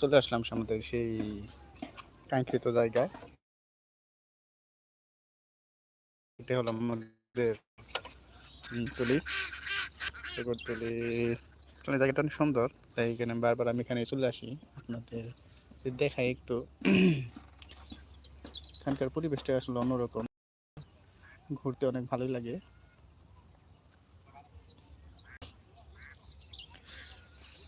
চলে আসলাম আমাদের সেই কাঙ্ক্ষিত জায়গায়। এটা হলো আমাদের তুলি তুলি জায়গাটা অনেক সুন্দর, তাই এখানে বারবার আমি এখানে চলে আসি। আপনাদের দেখাই একটু, এখানকার পরিবেশটা আসলে অন্যরকম। ঘুরতে অনেক ভালোই লাগে।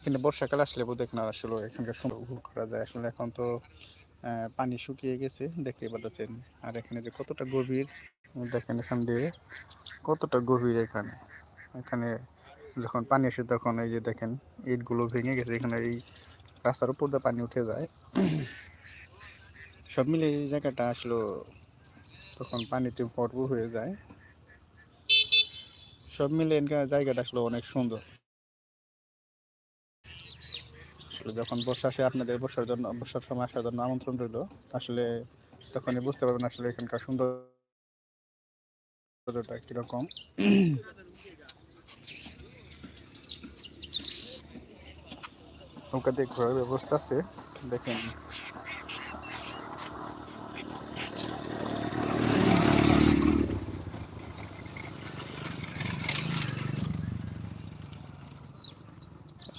কিন্তু বর্ষাকাল আসলে বোধ দেখেন আসলে এখানকার সুন্দর উপভোগ করা যায়। আসলে এখন তো পানি শুকিয়ে গেছে দেখতে পাচ্ছেন। আর এখানে যে কতটা গভীর, দেখেন এখান দিয়ে কতটা গভীর এখানে। এখানে যখন পানি আসে তখন এই যে দেখেন, ইটগুলো ভেঙে গেছে, এখানে এই রাস্তার উপর দিয়ে পানি উঠে যায়। সব মিলে এই জায়গাটা আসলো তখন পানিতে ভরপুর হয়ে যায়। সব মিলে এখানকার জায়গাটা আসলে অনেক সুন্দর। আসলে যখন বর্ষা আসে, আপনাদের বর্ষার জন্য, বর্ষার সময় আসার জন্য আমন্ত্রণ রইল। আসলে তখনই বুঝতে পারবেন আসলে এখানকার সৌন্দর্যটা কীরকম। নৌকাতে ঘোরার ব্যবস্থা আছে। দেখেন।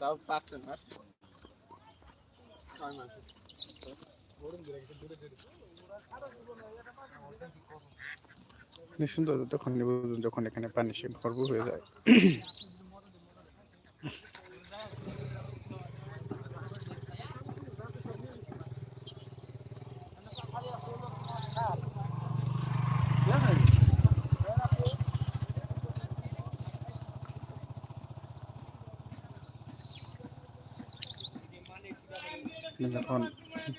তাও পাঁচশো না। ছয় মাস। সুন্দর তখন যখন এখানে পানি সে ভরপুর হয়ে যায়। যখন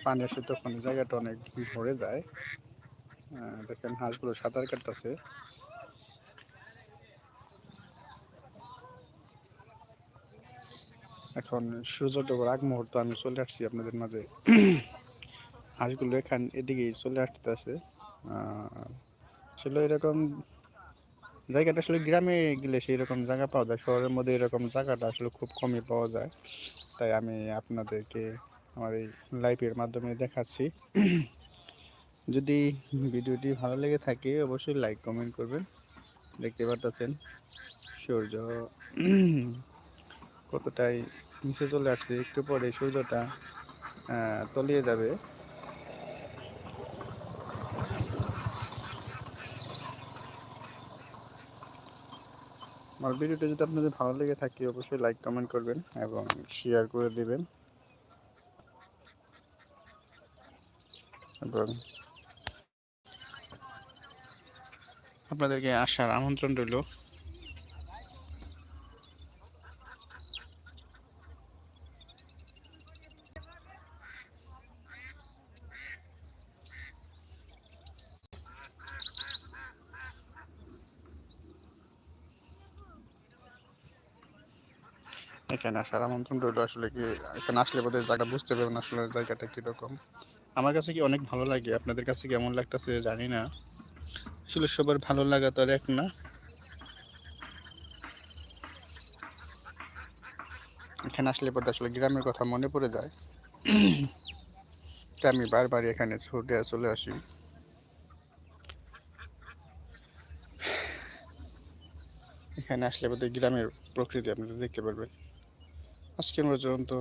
পানি আসে তখন জায়গাটা অনেক ভরে যায়। দেখেন হাঁসগুলো সাঁতার কাটতেছে। এখন সূর্য ডোবার আগ মুহূর্ত আমি চলে আসছি আপনাদের মাঝে। হাঁসগুলো এখান এদিকেই চলে আসতেছে। আসলে এরকম জায়গাটা আসলে গ্রামে গেলে সেই রকম জায়গা পাওয়া যায়। শহরের মধ্যে এরকম জায়গাটা আসলে খুব কমই পাওয়া যায়। তাই আমি আপনাদেরকে আমার এই লাইভের মাধ্যমে দেখাচ্ছি। যদি ভিডিওটি ভালো লেগে থাকে, অবশ্যই লাইক কমেন্ট করবেন। দেখতে পাচ্ছেন সূর্য। কতটাই নিচে চলে আসছে, একটু পরে সূর্যটা তলিয়ে যাবে। আমার ভিডিওটা যদি আপনাদের ভালো লেগে থাকে, অবশ্যই লাইক কমেন্ট করবেন এবং শেয়ার করে দিবেন। আপনাদেরকে আসার আমন্ত্রণ রইল। এখানে আসার আমন্ত্রণ রইল আসলে কি? এখানে আসলে বোধহয় জায়গা বুঝতে পারবেন আসলে জায়গাটা কীরকম। আমার কাছে কি অনেক ভালো লাগে? আপনাদের কাছে কেমন লাগতেছে জানি না। আসলে সবার ভালো লাগা তো আর এক না। এখানে আসলে পথে আসলে গ্রামের কথা মনে পড়ে যায়। তাই আমি বারবার এখানে ছুটে চলে আসি। এখানে আসলে বোধহয় গ্রামের প্রকৃতি আপনারা দেখতে পারবেন। আজকের পর্যন্ত।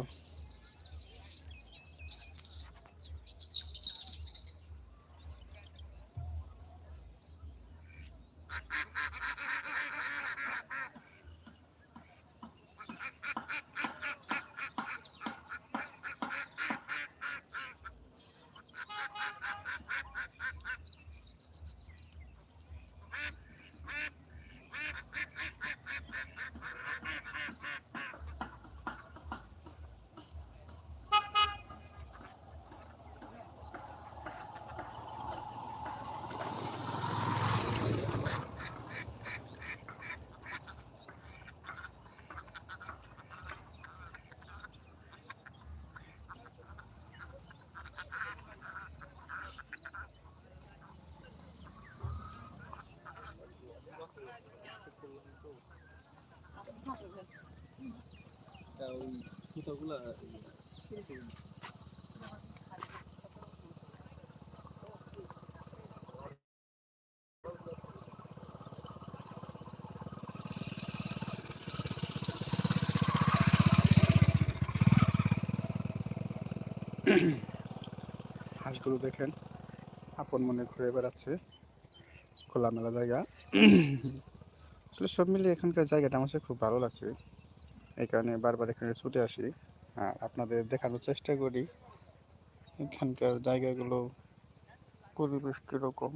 ওই সুতাগুলা হাঁসগুলো দেখেন, আপন মনে ঘুরে বেড়াচ্ছে, খোলামেলা জায়গা। আসলে সব মিলিয়ে এখানকার জায়গাটা আমার খুব ভালো লাগছে। এই কারণে বারবার এখানে ছুটে আসি। আর আপনাদের দেখানোর চেষ্টা করি, এখানকার জায়গাগুলো পরিবেশ কীরকম?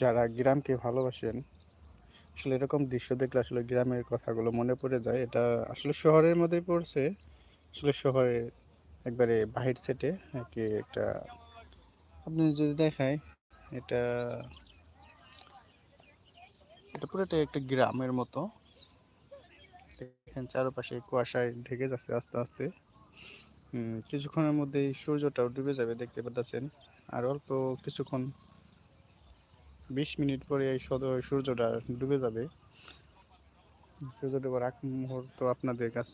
যারা গ্রামকে ভালোবাসেন, আসলে এরকম দৃশ্য দেখলে আসলে গ্রামের কথাগুলো মনে পড়ে যায়। এটা আসলে শহরের মধ্যেই পড়ছে। আসলে শহরে একবারে বাহির সেটে কি একটা, আপনি যদি দেখায়, এটা এটা পুরোটাই একটা গ্রামের মতো। দেখেন চারপাশে কুয়াশায় ঢেকে যাচ্ছে আস্তে আস্তে। কিছুক্ষণের মধ্যেই সূর্যটাও ডুবে যাবে দেখতে পাচ্ছেন। আর অল্প কিছুক্ষণ বিশ মিনিট পরে এই সূর্যটা ডুবে যাবে। সূর্য ডুবার আগ মুহূর্ত আপনাদের কাছ,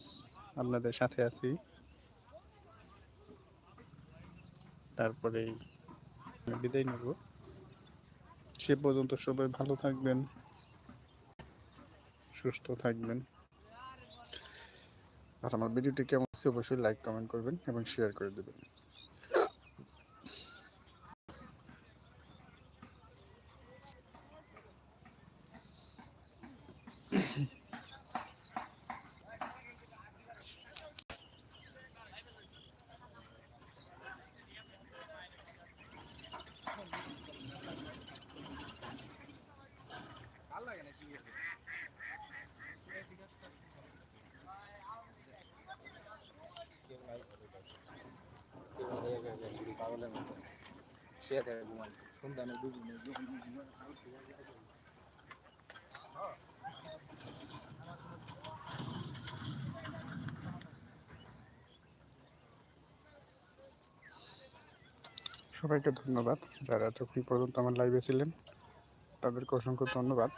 আপনাদের সাথে আছি। তারপরেই আমি বিদায় নেব। সে পর্যন্ত সবাই ভালো থাকবেন, সুস্থ থাকবেন। আর আমার ভিডিওটি কেমন অবশ্যই লাইক কমেন্ট করবেন এবং শেয়ার করে দেবেন। সবাইকে ধন্যবাদ। যারা এতক্ষণ পর্যন্ত আমার লাইভে ছিলেন তাদেরকে অসংখ্য ধন্যবাদ।